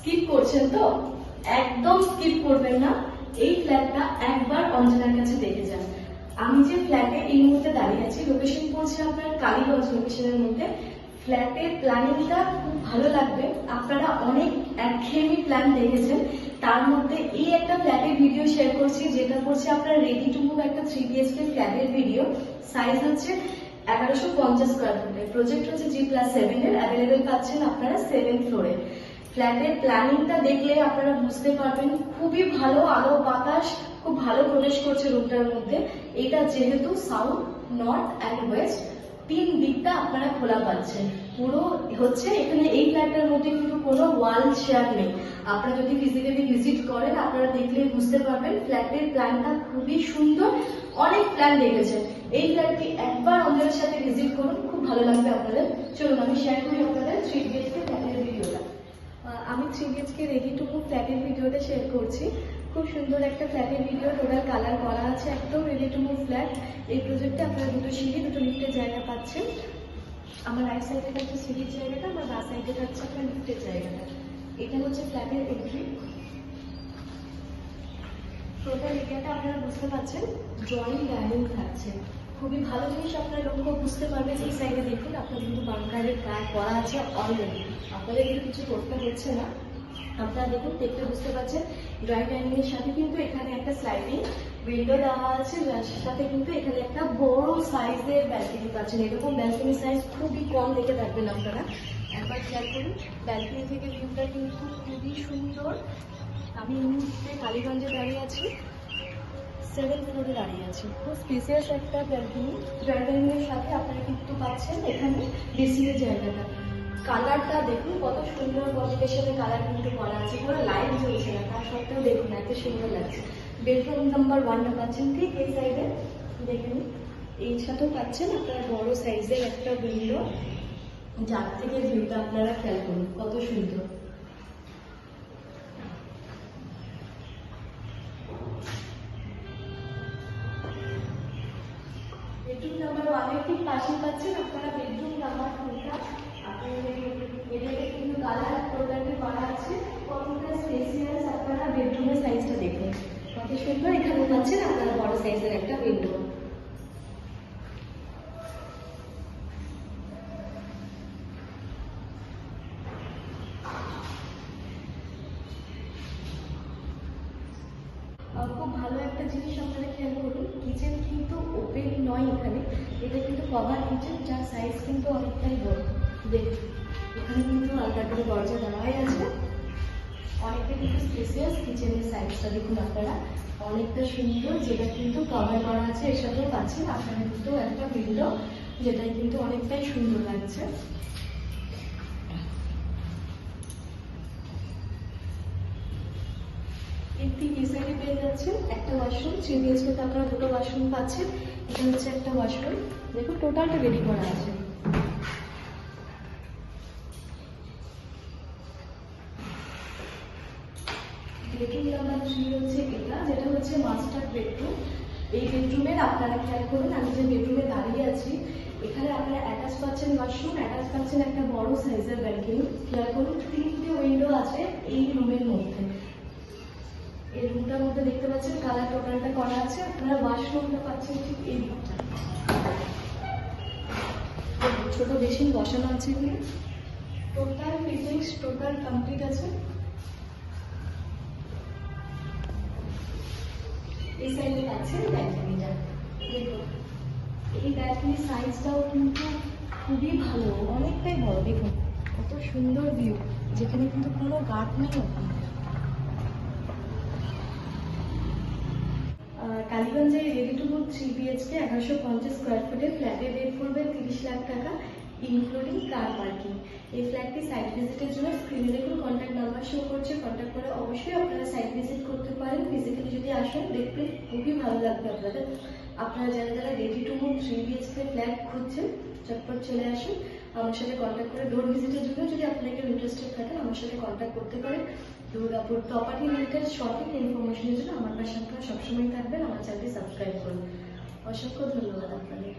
Skip করছেন তো? একদম স্কিপ করবেন না। এই ফ্ল্যাটটা একবার অঞ্জনার কাছে দেখে যান। আমি যে ফ্ল্যাটে এই মুহূর্তে দাঁড়িয়ে আছি লোকেশন পড়ছে আপনার কালীগঞ্জ লোকেশনের মধ্যে। ফ্ল্যাটের প্ল্যানিংটা খুব ভালো লাগবে। আপনারা অনেক একঘেয়েমি প্ল্যান দেখেছেন। তার মধ্যে এই একটা ফ্ল্যাটের ভিডিও শেয়ার করছি, যেটা করছে আপনার রেডি টু মুভ একটা থ্রি বিএসকে ফ্ল্যাটের ভিডিও সাইজ হচ্ছে এগারোশো পঞ্চাশ স্কোয়ার ফুটের প্রজেক্ট হচ্ছে জি প্লাস সেভেনের অ্যাভেলেবেল পাচ্ছেন আপনারা সেভেন ফ্লোরে ফ্ল্যাটের প্ল্যানিংটা দেখলে আপনারা বুঝতে পারবেন, খুবই ভালো আলো, বাতাস, খুব ভালো প্রবেশ করছে রুমটার মধ্যে। এটা যেহেতু সাউথ নর্থ অ্যান্ড ওয়েস্ট তিন দিকটা আপনারা খোলা পাচ্ছেন। পুরো হচ্ছে এখানে এই ফ্ল্যাটটার মধ্যে কিন্তু কোনো ওয়াল শেয়ার নেই। আপনারা যদি ফিজিক্যালি ভিজিট করেন, আপনারা দেখলে বুঝতে পারবেন ফ্ল্যাটের প্ল্যানটা খুবই সুন্দর। অনেক প্ল্যান দেখেছেন। এই ফ্ল্যাটটি একবার আমাদের সাথে ভিজিট করুন, খুব ভালো লাগবে আপনাদের। চলুন, আমি শেয়ার করি আপনাদের থ্রি বিএচকে ফ্ল্যাটের আমি three BHK ready to move ফ্ল্যাটের ভিডিওটা শেয়ার করছি। খুব সুন্দর একটা ফ্ল্যাটের ভিডিও টোটাল কালার করা আছে, একদম রেডি টু মুভ ফ্ল্যাট এই প্রজেক্টে আপনারা দুটো সিঁড়ি দুটো লিফটের জায়গা পাচ্ছেন। আমার রাইট সাইডে থাকছে সিঁড়ির জায়গাটা, আমার বা সাইডে থাকছে আপনার লিফটের জায়গাটা। এটা হচ্ছে ফ্ল্যাটের এন্ট্রি টোটাল এরিয়াটা আপনারা বুঝতে পারছেন ড্রয়িং ডাইনিং থাকছে। খুবই ভালো জিনিস আপনারা লক্ষ্য বুঝতে পারবেন এই সাইডে দেখুন আপনার কিন্তু বাংকারের কাজ করা আছে অলরেডি আপনাদের কিন্তু কিছু করতে হচ্ছে না। আপনারা দেখুন দেখতে বুঝতে পারছেন ড্রয়িং ডাইনিং এর সাথে কিন্তু এখানে একটা স্লাইডিং উইন্ডো দেওয়া আছে, যার সাথে কিন্তু এখানে একটা বড় সাইজের ব্যালকনি পাচ্ছেন। এরকম ব্যালকনি সাইজ খুবই কম দেখে থাকবেন আপনারা। একবার খেয়াল করুন ব্যালকনি থেকে ভিউটা কিন্তু খুবই সুন্দর। আমি এই মুহূর্তে কালীগঞ্জে দাঁড়িয়ে আছি। সেভেন ফ্লোরে দাঁড়িয়ে আছি। খুব স্পেসিয়াস একটা ব্যালকনি ব্যালকনির সাথে আপনারা কিন্তু পাচ্ছেন এখানে বেসিনের জায়গাটা। কালারটা দেখুন, কত সুন্দর কম্বিনেশনের কালার কিন্তু করা আছে। পুরো লাইট জ্বলছে না, তার সত্ত্বেও দেখুন এত সুন্দর লাগছে। বেডরুম নাম্বার ওয়ানটা পাচ্ছেন, ঠিক এই সাইডে দেখুন, এই সাথেও পাচ্ছেন আপনারা বড় সাইজের একটা উইন্ডো যার থেকে ভিউটা আপনারা খেয়াল করুন, কত সুন্দর। বেডরুম নাম্বার ওয়ানের ঠিক পাশে পাচ্ছেন আপনারা বেডরুম নাম্বার টুটা আপনাদের কিন্তু কালার প্রোগ্রামে করা আছে। কতটা আপনারা বেডরুমের সাইজটা দেখুন। কত সুন্দর, এখানে পাচ্ছেন আপনারা বড় সাইজের একটা উইন্ডো খুব ভালো একটা জিনিস নয় এখানে। এটা কিন্তু কভার কিচেন যার সাইজ কিন্তু অনেকটাই বড়। দেখুন এখানে কিন্তু আলাদা করে দরজা দেওয়াই আছে। অনেকটা কিন্তু স্পেসিয়াস কিচেনের সাইজটা দেখুন আপনারা। অনেকটা সুন্দর, যেটা কিন্তু কভার করা আছে, এর সাথেও পাচ্ছেন আপনারা কিন্তু একটা উইন্ডো যেটা কিন্তু অনেকটাই সুন্দর লাগছে। একটি এই পেয়ে যাচ্ছেন একটা ওয়াশরুম থ্রি বিএচকেতে আপনারা দুটো ওয়াশরুম পাচ্ছেন। এটা হচ্ছে একটা ওয়াশরুম দেখুন টোটালটা রেডি করা আছে। যেটা হচ্ছে মাস্টার বেডরুম এই বেডরুমের আপনারা দাঁড়িয়ে আছি, এখানে আপনারা অ্যাটাচ পাচ্ছেন একটা বড় সাইজের ব্যালকনি খেয়াল করুন, তিনটে উইন্ডো আছে এই রুমের মধ্যে। এই রুমটার মধ্যে দেখতে পাচ্ছেন কালার টোটালটা করা আছে, আপনারা ওয়াশরুমটা পাচ্ছেন ঠিক এই দিকটা ছোট বেসিন বসানো আছে এখানে। টোটাল ফিটিংস টোটাল কমপ্লিট আছে। এই সাইডে পাচ্ছেন ব্যালকনিটা। দেখুন, এই ব্যালকনির সাইজটাও কিন্তু খুবই ভালো, অনেকটাই বড়। দেখুন, কত সুন্দর ভিউ যেখানে কিন্তু কোনো গার্ড নেই ওখানে। কালীগঞ্জে ready to book three BHK এগারোশো পঞ্চাশ স্কোয়ার ফুটের ফ্ল্যাটের রেট পড়বে তিরিশ লাখ টাকা। ইনক্লুডিং কার পার্কিং এই ফ্ল্যাটটি সাইট ভিজিটের জন্য স্ক্রিনে দেখুন কন্ট্যাক্ট নাম্বার শো করছে কন্ট্যাক্ট করে অবশ্যই আপনারা সাইট ভিজিট করতে পারেন। ফিজিক্যালি যদি আসেন, দেখবেন খুবই ভালো লাগবে আপনাদের। আপনারা যারা যারা ready to move three BHK flat খুঁজছেন, চটপট চলে আসুন। আমার সাথে কন্ট্যাক্ট করে ডোর ভিজিটের জন্য যদি আপনারা কেউ ইন্টারেস্টেড থাকেন আমার সাথে কন্ট্যাক্ট করতে পারেন। দুর্গাপুর প্রপার্টি রিলেটেড সঠিক ইনফরমেশনের জন্য আমার পাশে আপনারা সবসময় থাকবেন, আমার চ্যানেলটি সাবস্ক্রাইব করুন। অসংখ্য ধন্যবাদ আপনাদের।